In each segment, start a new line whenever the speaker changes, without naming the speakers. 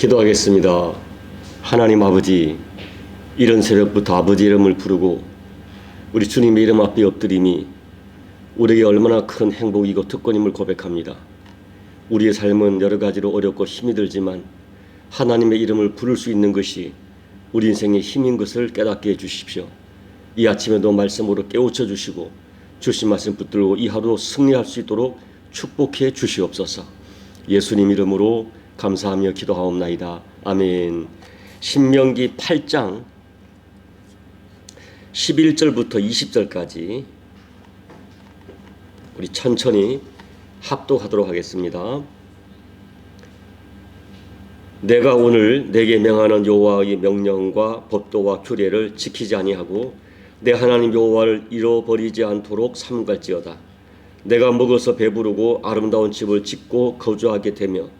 기도하겠습니다. 하나님 아버지, 이런 새벽부터 아버지 이름을 부르고 우리 주님의 이름 앞에 엎드림이 우리에게 얼마나 큰 행복이고 특권임을 고백합니다. 우리의 삶은 여러 가지로 어렵고 힘이 들지만 하나님의 이름을 부를 수 있는 것이 우리 인생의 힘인 것을 깨닫게 해주십시오. 이 아침에도 말씀으로 깨우쳐 주시고 주신 말씀 붙들고 이 하루 승리할 수 있도록 축복해 주시옵소서. 예수님 이름으로 감사하며 기도하옵나이다. 아멘. 신명기 8장 11절부터 20절까지 우리 천천히 합독하도록 하겠습니다. 내가 오늘 내게 명하는 여호와의 명령과 법도와 규례를 지키지 아니하고 내 하나님 여호와를 잃어버리지 않도록 삼갈지어다. 내가 먹어서 배부르고 아름다운 집을 짓고 거주하게 되며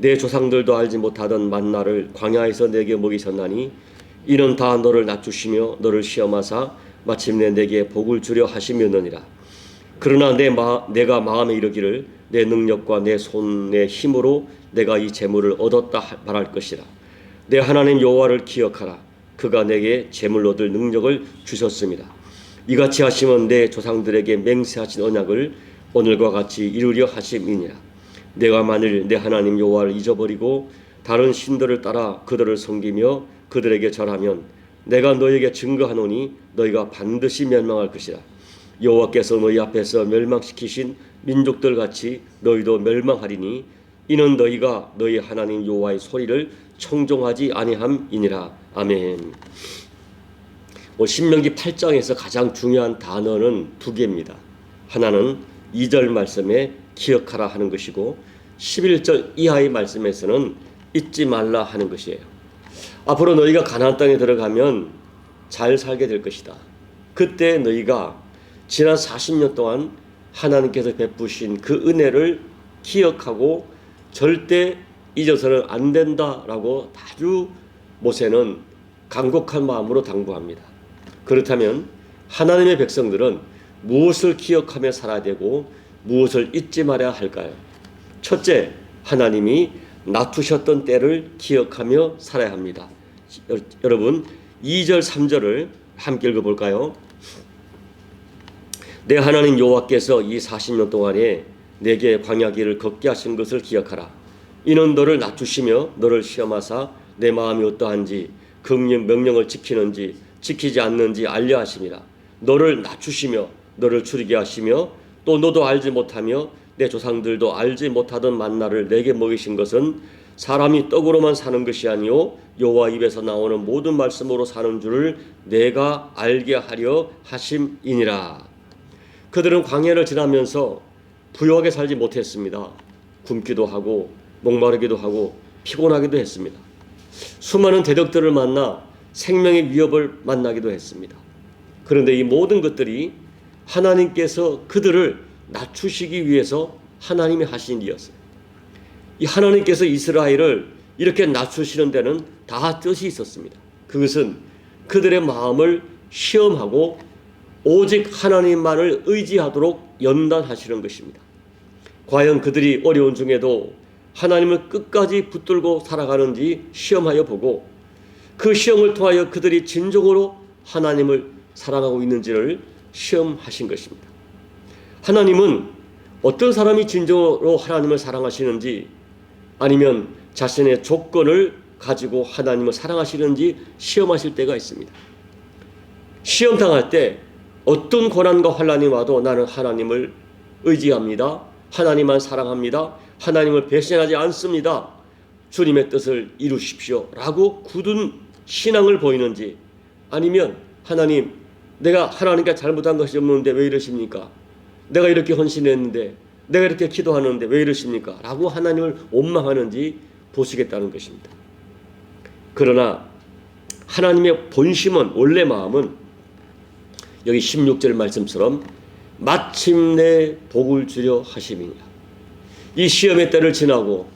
내 조상들도 알지 못하던 만나를 광야에서 내게 먹이셨나니 이는 다 너를 낮추시며 너를 시험하사 마침내 내게 복을 주려 하시면느니라. 그러나 내 마, 내가 마음에 이르기를 내 능력과 내 손의 힘으로 내가 이 재물을 얻었다 말할 것이라. 내 하나님 여호와를 기억하라. 그가 내게 재물 얻을 능력을 주셨습니다. 이같이 하시면 내 조상들에게 맹세하신 언약을 오늘과 같이 이루려 하심이니라. 내가 만일 내 하나님 여호와를 잊어버리고 다른 신들을 따라 그들을 섬기며 그들에게 절하면 내가 너에게 증거하노니 너희가 반드시 멸망할 것이라. 여호와께서 너희 앞에서 멸망시키신 민족들 같이 너희도 멸망하리니 이는 너희가 너희 하나님 여호와의 소리를 청종하지 아니함이니라. 아멘. 뭐 신명기 8장에서 가장 중요한 단어는 두 개입니다. 하나는 2절 말씀에 기억하라 하는 것이고 11절 이하의 말씀에서는 잊지 말라 하는 것이에요. 앞으로 너희가 가나안 땅에 들어가면 잘 살게 될 것이다. 그때 너희가 지난 40년 동안 하나님께서 베푸신 그 은혜를 기억하고 절대 잊어서는 안 된다라고 아주 모세는 간곡한 마음으로 당부합니다. 그렇다면 하나님의 백성들은 무엇을 기억하며 살아야 되고 무엇을 잊지 말아야 할까요? 첫째, 하나님이 낮추셨던 때를 기억하며 살아야 합니다. 여러분, 2절, 3절을 함께 읽어볼까요? 내 하나님 여호와께서 이 40년 동안에 내게 광야길을 걷게 하신 것을 기억하라. 이는 너를 낮추시며 너를 시험하사 내 마음이 어떠한지 그 명령을 지키는지 지키지 않는지 알려 하심이라. 너를 낮추시며 너를 추리게 하시며 또 너도 알지 못하며 내 조상들도 알지 못하던 만나를 내게 먹이신 것은 사람이 떡으로만 사는 것이 아니요 여호와 입에서 나오는 모든 말씀으로 사는 줄을 내가 알게 하려 하심이니라. 그들은 광야를 지나면서 부유하게 살지 못했습니다. 굶기도 하고 목마르기도 하고 피곤하기도 했습니다. 수많은 대적들을 만나 생명의 위협을 만나기도 했습니다. 그런데 이 모든 것들이 하나님께서 그들을 낮추시기 위해서 하나님이 하신 일이었어요. 이 하나님께서 이스라엘을 이렇게 낮추시는 데는 다 뜻이 있었습니다. 그것은 그들의 마음을 시험하고 오직 하나님만을 의지하도록 연단하시는 것입니다. 과연 그들이 어려운 중에도 하나님을 끝까지 붙들고 살아가는지 시험하여 보고 그 시험을 통하여 그들이 진정으로 하나님을 사랑하고 있는지를 시험하신 것입니다. 하나님은 어떤 사람이 진정으로 하나님을 사랑하시는지 아니면 자신의 조건을 가지고 하나님을 사랑하시는지 시험하실 때가 있습니다. 시험 당할 때 어떤 고난과 환란이 와도 나는 하나님을 의지합니다. 하나님만 사랑합니다. 하나님을 배신하지 않습니다. 주님의 뜻을 이루십시오. 라고 굳은 신앙을 보이는지 아니면 하나님 내가 하나님께 잘못한 것이 없는데 왜 이러십니까? 내가 이렇게 헌신했는데 내가 이렇게 기도하는데 왜 이러십니까? 라고 하나님을 원망하는지 보시겠다는 것입니다. 그러나 하나님의 본심은 원래 마음은 여기 16절 말씀처럼 마침내 복을 주려 하심이냐. 이 시험의 때를 지나고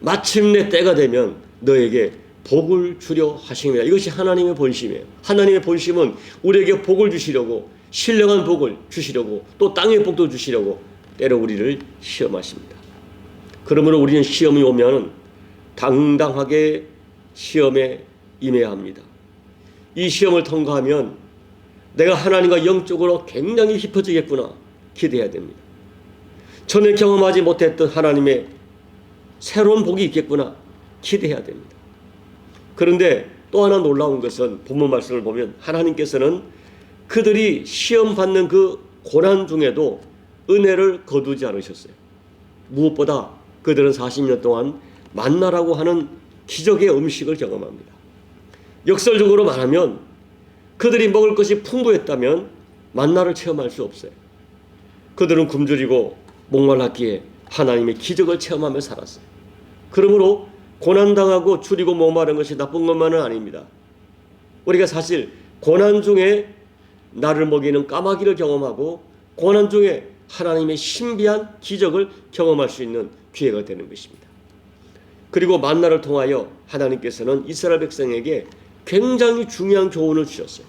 마침내 때가 되면 너에게 복을 주려 하심이냐. 이것이 하나님의 본심이에요. 하나님의 본심은 우리에게 복을 주시려고 신령한 복을 주시려고 또 땅의 복도 주시려고 때로 우리를 시험하십니다. 그러므로 우리는 시험이 오면은 당당하게 시험에 임해야 합니다. 이 시험을 통과하면 내가 하나님과 영적으로 굉장히 깊어지겠구나 기대해야 됩니다. 전에 경험하지 못했던 하나님의 새로운 복이 있겠구나 기대해야 됩니다. 그런데 또 하나 놀라운 것은 본문 말씀을 보면 하나님께서는 그들이 시험 받는 그 고난 중에도 은혜를 거두지 않으셨어요. 무엇보다 그들은 40년 동안 만나라고 하는 기적의 음식을 경험합니다. 역설적으로 말하면 그들이 먹을 것이 풍부했다면 만나를 체험할 수 없어요. 그들은 굶주리고 목말랐기에 하나님의 기적을 체험하며 살았어요. 그러므로 고난당하고 줄이고 목마른 것이 나쁜 것만은 아닙니다. 우리가 사실 고난 중에 나를 먹이는 까마귀를 경험하고 고난 중에 하나님의 신비한 기적을 경험할 수 있는 기회가 되는 것입니다. 그리고 만나를 통하여 하나님께서는 이스라엘 백성에게 굉장히 중요한 교훈을 주셨어요.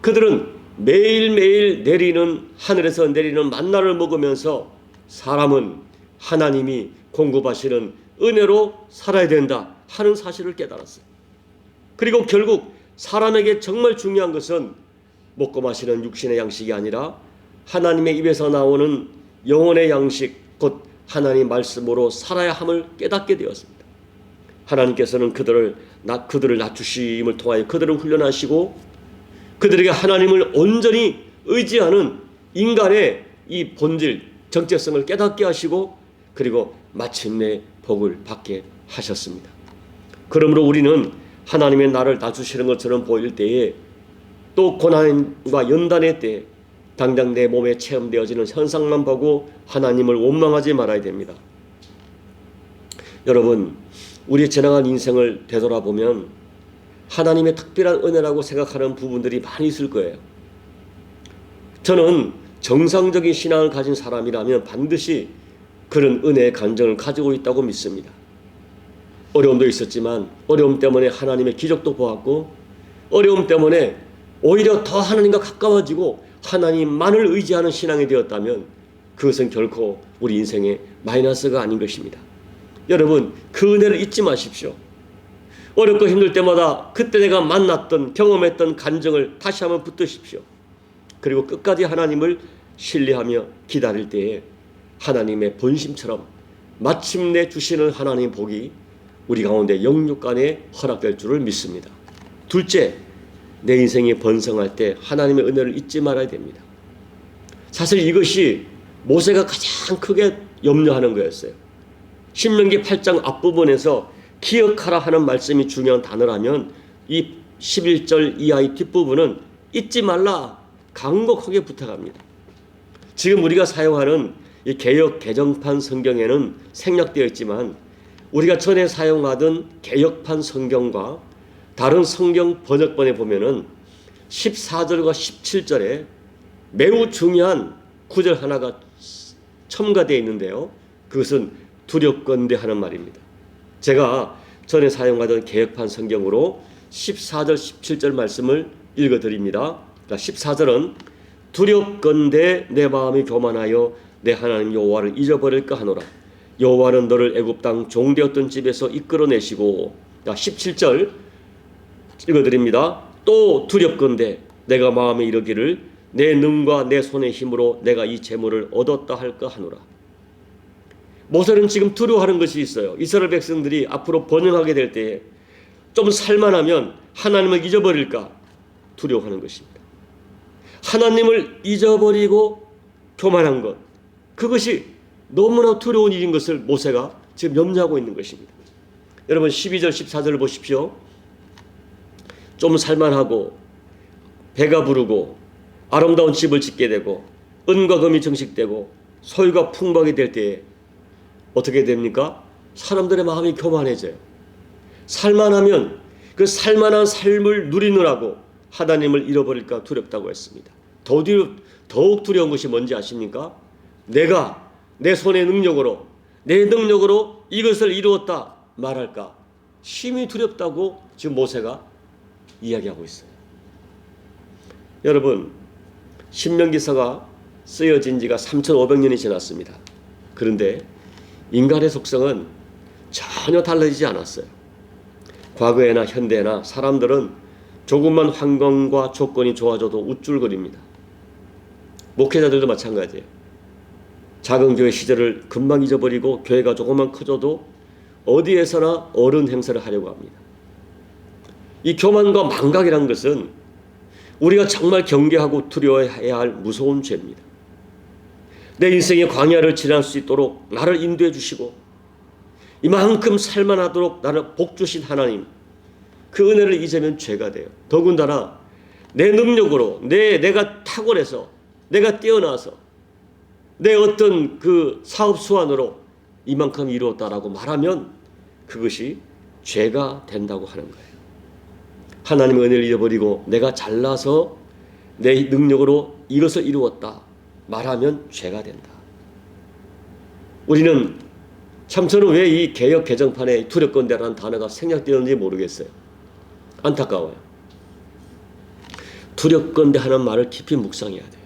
그들은 매일매일 내리는 하늘에서 내리는 만나를 먹으면서 사람은 하나님이 공급하시는 은혜로 살아야 된다 하는 사실을 깨달았어요. 그리고 결국 사람에게 정말 중요한 것은 먹고 마시는 육신의 양식이 아니라 하나님의 입에서 나오는 영혼의 양식 곧 하나님 말씀으로 살아야 함을 깨닫게 되었습니다. 하나님께서는 그들을 나 그들을 낮추심을 통하여 그들을 훈련하시고 그들에게 하나님을 온전히 의지하는 인간의 이 본질 정체성을 깨닫게 하시고 그리고 마침내 복을 받게 하셨습니다. 그러므로 우리는 하나님의 나를 낮추시는 것처럼 보일 때에 또 고난과 연단의 때 당장 내 몸에 체험되어지는 현상만 보고 하나님을 원망하지 말아야 됩니다. 여러분, 우리 지나간 인생을 되돌아보면 하나님의 특별한 은혜라고 생각하는 부분들이 많이 있을 거예요. 저는 정상적인 신앙을 가진 사람이라면 반드시 그런 은혜의 감정을 가지고 있다고 믿습니다. 어려움도 있었지만 어려움 때문에 하나님의 기적도 보았고 어려움 때문에 오히려 더 하나님과 가까워지고 하나님만을 의지하는 신앙이 되었다면 그것은 결코 우리 인생의 마이너스가 아닌 것입니다. 여러분 그 은혜를 잊지 마십시오. 어렵고 힘들 때마다 그때 내가 만났던 경험했던 간정을 다시 한번 붙드십시오. 그리고 끝까지 하나님을 신뢰하며 기다릴 때에 하나님의 본심처럼 마침내 주시는 하나님 복이 우리 가운데 영육간에 허락될 줄을 믿습니다. 둘째, 내 인생이 번성할 때 하나님의 은혜를 잊지 말아야 됩니다. 사실 이것이 모세가 가장 크게 염려하는 거였어요. 신명기 8장 앞부분에서 기억하라 하는 말씀이 중요한 단어라면 이 11절 이하의 뒷부분은 잊지 말라 강곡하게 부탁합니다. 지금 우리가 사용하는 이 개역 개정판 성경에는 생략되어 있지만 우리가 전에 사용하던 개역판 성경과 다른 성경 번역본에 보면은 14절과 17절에 매우 중요한 구절 하나가 첨가되어 있는데요. 그것은 두렵건대 하는 말입니다. 제가 전에 사용하던 개혁판 성경으로 14절 17절 말씀을 읽어 드립니다. 14절은 두렵건대 내 마음이 교만하여 내 하나님 여호와를 잊어버릴까 하노라. 여호와는 너를 애굽 땅 종되었던 집에서 이끌어내시고 17절 읽어 드립니다. 또 두렵건대 내가 마음에 이르기를 내 능과 내 손의 힘으로 내가 이 재물을 얻었다 할까 하노라. 모세는 지금 두려워하는 것이 있어요. 이스라엘 백성들이 앞으로 번영하게 될 때에 좀 살만하면 하나님을 잊어버릴까 두려워하는 것입니다. 하나님을 잊어버리고 교만한 것 그것이 너무나 두려운 일인 것을 모세가 지금 염려하고 있는 것입니다. 여러분 12절 14절을 보십시오. 좀 살만하고 배가 부르고 아름다운 집을 짓게 되고 은과 금이 정식되고 소유가 풍부하게 될 때에 어떻게 됩니까? 사람들의 마음이 교만해져요. 살만하면 그 살만한 삶을 누리느라고 하나님을 잃어버릴까 두렵다고 했습니다. 더욱 두려운 것이 뭔지 아십니까? 내가 내 손의 능력으로 내 능력으로 이것을 이루었다 말할까 심히 두렵다고 지금 모세가 이야기하고 있어요. 여러분 신명기서가 쓰여진 지가 3,500년이 지났습니다. 그런데 인간의 속성은 전혀 달라지지 않았어요. 과거에나 현대나 사람들은 조금만 환경과 조건이 좋아져도 우쭐거립니다. 목회자들도 마찬가지예요. 작은 교회 시절을 금방 잊어버리고 교회가 조금만 커져도 어디에서나 어른 행세를 하려고 합니다. 이 교만과 망각이란 것은 우리가 정말 경계하고 두려워해야 할 무서운 죄입니다. 내 인생의 광야를 지날 수 있도록 나를 인도해 주시고 이만큼 살만하도록 나를 복 주신 하나님 그 은혜를 잊으면 죄가 돼요. 더군다나 내 능력으로 내 내가 탁월해서 내가 뛰어나서 내 어떤 그 사업 수완으로 이만큼 이루었다라고 말하면 그것이 죄가 된다고 하는 거예요. 하나님의 은혜를 잃어버리고 내가 잘나서 내 능력으로 이것을 이루었다 말하면 죄가 된다. 우리는 참 저는 왜 이 개혁 개정판에 두렵건대라는 단어가 생략되었는지 모르겠어요. 안타까워요. 두렵건대 하는 말을 깊이 묵상해야 돼요.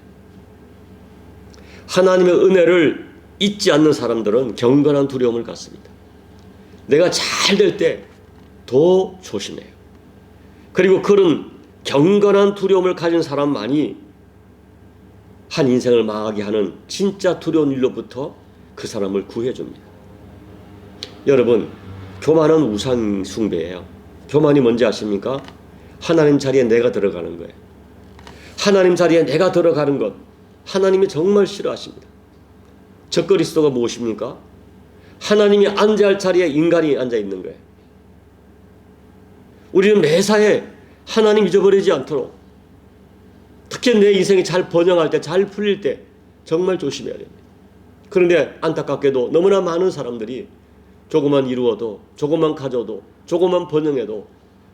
하나님의 은혜를 잊지 않는 사람들은 경건한 두려움을 갖습니다. 내가 잘 될 때 더 조심해요. 그리고 그런 경건한 두려움을 가진 사람만이 한 인생을 망하게 하는 진짜 두려운 일로부터 그 사람을 구해줍니다. 여러분, 교만은 우상 숭배예요. 교만이 뭔지 아십니까? 하나님 자리에 내가 들어가는 거예요. 하나님 자리에 내가 들어가는 것, 하나님이 정말 싫어하십니다. 적그리스도가 무엇입니까? 하나님이 앉아야 할 자리에 인간이 앉아 있는 거예요. 우리는 매사에 하나님 잊어버리지 않도록 특히 내 인생이 잘 번영할 때, 잘 풀릴 때 정말 조심해야 됩니다. 그런데 안타깝게도 너무나 많은 사람들이 조금만 이루어도, 조금만 가져도, 조금만 번영해도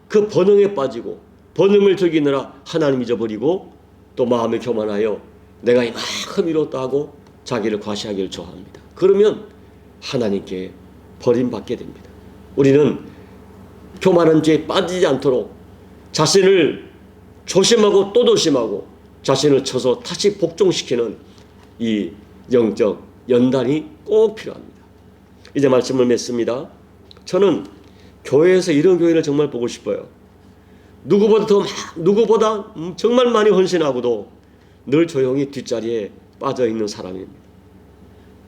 그 번영에 빠지고 번영을 즐기느라 하나님 잊어버리고 또 마음에 교만하여 내가 이만큼 이뤘다 하고 자기를 과시하기를 좋아합니다. 그러면 하나님께 버림받게 됩니다. 우리는 교만한 죄에 빠지지 않도록 자신을 조심하고 또 조심하고 자신을 쳐서 다시 복종시키는 이 영적 연단이 꼭 필요합니다. 이제 말씀을 맺습니다. 저는 교회에서 이런 교회를 정말 보고 싶어요. 누구보다 더 누구보다 정말 많이 헌신하고도 늘 조용히 뒷자리에 빠져 있는 사람입니다.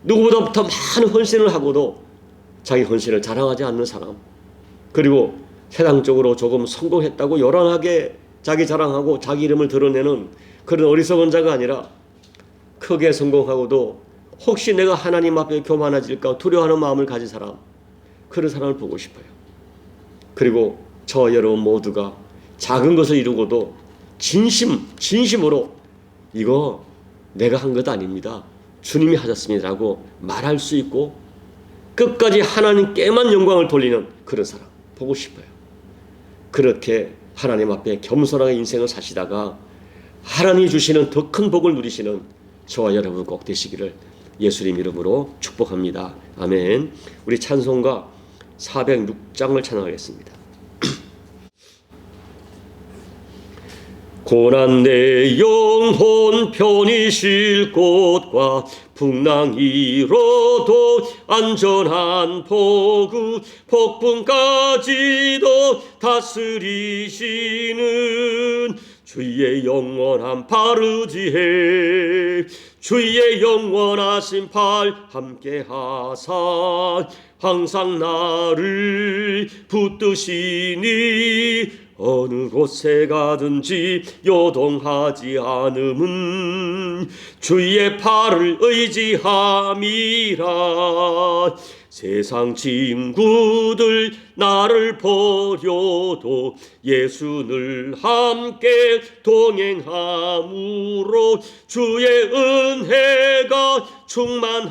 누구보다 더 많은 헌신을 하고도 자기 헌신을 자랑하지 않는 사람. 그리고 세상적으로 조금 성공했다고 요란하게 자기 자랑하고 자기 이름을 드러내는 그런 어리석은 자가 아니라 크게 성공하고도 혹시 내가 하나님 앞에 교만해질까 두려워하는 마음을 가진 사람 그런 사람을 보고 싶어요. 그리고 저 여러분 모두가 작은 것을 이루고도 진심 진심으로 이거 내가 한 것 아닙니다. 주님이 하셨습니다라고 말할 수 있고 끝까지 하나님께만 영광을 돌리는 그런 사람 보고 싶어요. 그렇게 하나님 앞에 겸손하게 인생을 사시다가 하나님이 주시는 더 큰 복을 누리시는 저와 여러분 꼭 되시기를 예수님 이름으로 축복합니다. 아멘. 우리 찬송가 406장을 찬양하겠습니다. 고난 내 영혼 편히 쉴 곳과 풍랑이로도 안전한 포구 폭풍까지도 다스리시는 주의 영원한 파르지해 주의 영원하신 팔 함께 하사 항상 나를 붙드시니 어느 곳에 가든지 요동하지 않음은 주의 팔을 의지함이라. 세상 친구들 나를 버려도 예수 늘 함께 동행함으로 주의 은혜가 충만하리니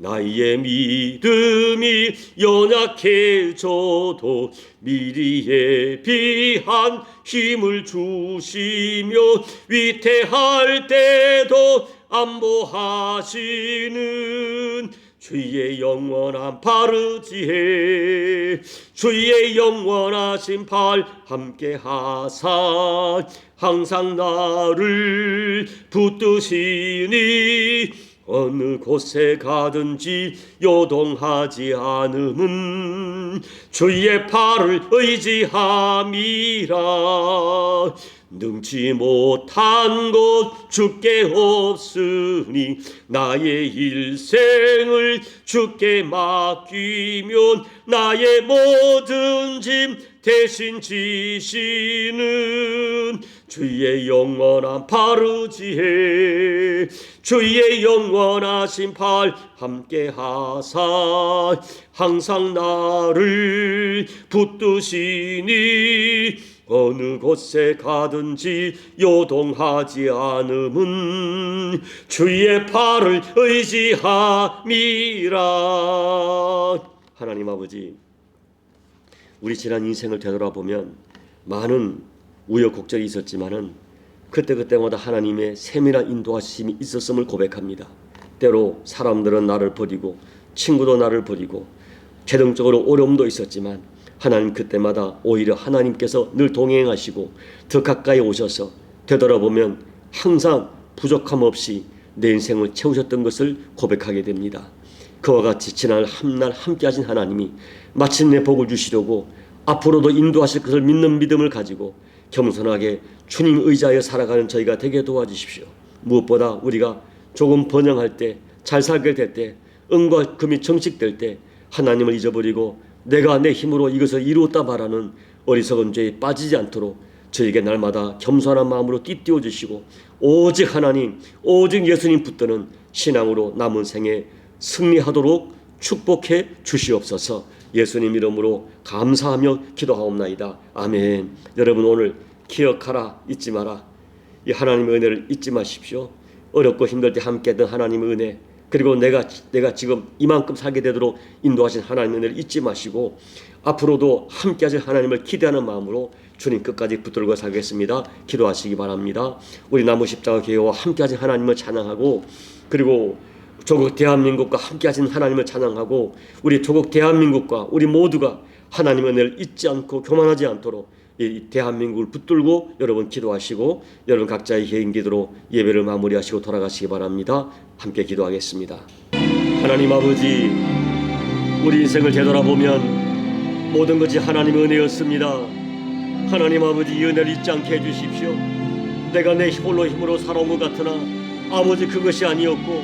나의 믿음이 연약해져도 미리 예비한 힘을 주시며 위태할 때도 안보하시는 주의 영원한 바르지해 주의 영원하신 팔 함께 하사 항상 나를 붙드시니 어느 곳에 가든지 요동하지 않음은 주의 팔을 의지함이라 능치 못한 것 주께 없으니 나의 일생을 주께 맡기면 나의 모든 짐 대신 지시는 주의 영원한 바르지해 주의 영원하신 팔 함께 하사 항상 나를 붙드시니 어느 곳에 가든지 요동하지 않음은 주의 팔을 의지함이라 하나님 아버지 우리 지난 인생을 되돌아보면 많은 우여곡절이 있었지만은 그때그때마다 하나님의 세밀한 인도하심이 있었음을 고백합니다. 때로 사람들은 나를 버리고 친구도 나를 버리고 재정적으로 어려움도 있었지만 하나님 그때마다 오히려 하나님께서 늘 동행하시고 더 가까이 오셔서 되돌아보면 항상 부족함 없이 내 인생을 채우셨던 것을 고백하게 됩니다. 그와 같이 지난 한날 함께 하신 하나님이 마침내 복을 주시려고 앞으로도 인도하실 것을 믿는 믿음을 가지고 겸손하게 주님 의자에 살아가는 저희가 되게 도와주십시오. 무엇보다 우리가 조금 번영할 때, 잘 살게 될 때, 은과 금이 정식될 때 하나님을 잊어버리고 내가 내 힘으로 이것을 이루었다 말하는 어리석은 죄에 빠지지 않도록 저에게 날마다 겸손한 마음으로 띠띠워 주시고 오직 하나님, 오직 예수님 붙드는 신앙으로 남은 생에 승리하도록 축복해 주시옵소서. 예수님 이름으로 감사하며 기도하옵나이다. 아멘. 여러분 오늘 기억하라 잊지 마라. 이 하나님의 은혜를 잊지 마십시오. 어렵고 힘들 때 함께 했던 하나님의 은혜 그리고 내가 내가 지금 이만큼 살게 되도록 인도하신 하나님의 은혜를 잊지 마시고 앞으로도 함께 하실 하나님을 기대하는 마음으로 주님 끝까지 붙들고 살겠습니다. 기도하시기 바랍니다. 우리 나무 십자가 교회와 함께 하신 하나님을 찬양하고 그리고 조국 대한민국과 함께 하신 하나님을 찬양하고 우리 조국 대한민국과 우리 모두가 하나님의 은혜를 잊지 않고 교만하지 않도록 이 대한민국을 붙들고 여러분 기도하시고 여러분 각자의 개인 기도로 예배를 마무리하시고 돌아가시기 바랍니다. 함께 기도하겠습니다. 하나님 아버지 우리 인생을 되돌아보면 모든 것이 하나님의 은혜였습니다. 하나님 아버지 이 은혜를 잊지 않게 해주십시오. 내가 내 홀로 힘으로 살아온 것 같으나 아버지 그것이 아니었고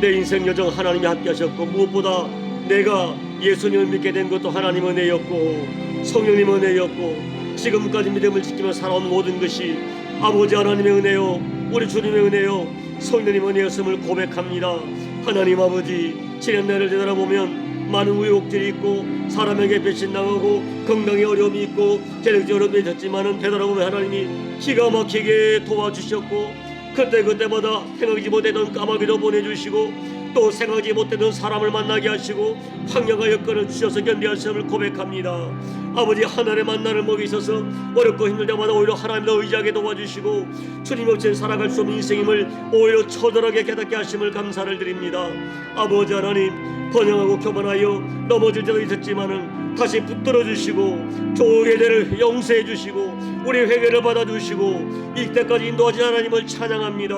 내 인생 여정 하나님이 함께 하셨고 무엇보다 내가 예수님을 믿게 된 것도 하나님 은혜였고 성령님 은혜였고 지금까지 믿음을 지키며 살아온 모든 것이 아버지 하나님의 은혜요 우리 주님의 은혜요 성령님 은혜였음을 고백합니다. 하나님 아버지 지난 날을 되돌아보면 많은 우여곡절이 있고 사람에게 배신당하고 건강에 어려움이 있고 재력적 어려움이 있었지만은 되돌아보면 하나님이 기가 막히게 도와주셨고 그때 그때마다 생각지 못했던 까마귀도 보내주시고 또 생각지 못했던 사람을 만나게 하시고 환경과 여건을 주셔서 견디하심을 고백합니다. 아버지 하늘의 만나를 먹이 있어서 어렵고 힘들 때마다 오히려 하나님을 의지하게 도와주시고 주님 없이는 살아갈 수 없는 인생임을 오히려 처절하게 깨닫게 하심을 감사를 드립니다. 아버지 하나님 번영하고 교만하여 넘어질 때도 있었지만은 다시 붙들어 주시고 조의 죄를 용서해 주시고 우리 회개를 받아 주시고 이때까지 인도하신 하나님을 찬양합니다.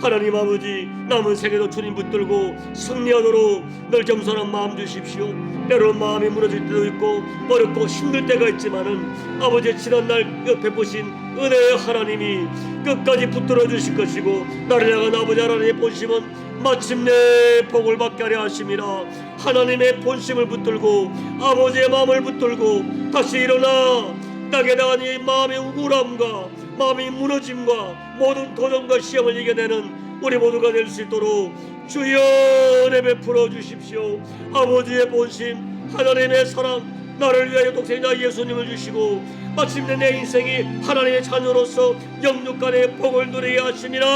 하나님 아버지 남은 생에도 주님 붙들고 승리하도록 늘 겸손한 마음 주십시오. 때로는 마음이 무너질 때도 있고 어렵고 힘들 때가 있지만은 아버지 지난날 옆에 보신 은혜의 하나님이 끝까지 붙들어 주실 것이고 나를 향한 아버지 하나님의 본심은 마침내 복을 받게 하려 하심이라 하나님의 본심을 붙들고 아버지의 마음을 붙들고 다시 일어나 땅에 당한 이 마음의 우울함과 마음의 무너짐과 모든 도전과 시험을 이겨내는 우리 모두가 될 수 있도록 주여 은혜 베풀어 주십시오. 아버지의 본심 하나님의 사랑 나를 위하여 독생자 예수님을 주시고 마침내 내 인생이 하나님의 자녀로서 영육간의 복을 누리게 하심이라.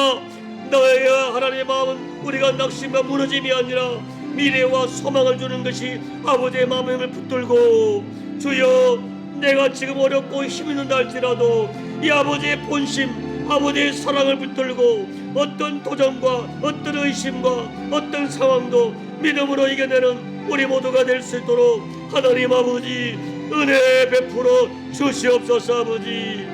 너의 하나님의 마음은 우리가 낙심과 무너짐이 아니라 미래와 소망을 주는 것이 아버지의 마음을 붙들고 주여 내가 지금 어렵고 힘있는 날지라도 이 아버지의 본심 아버지의 사랑을 붙들고 어떤 도전과 어떤 의심과 어떤 상황도 믿음으로 이겨내는 우리 모두가 될 수 있도록 하나님 아버지 은혜 베풀어 주시옵소서 아버지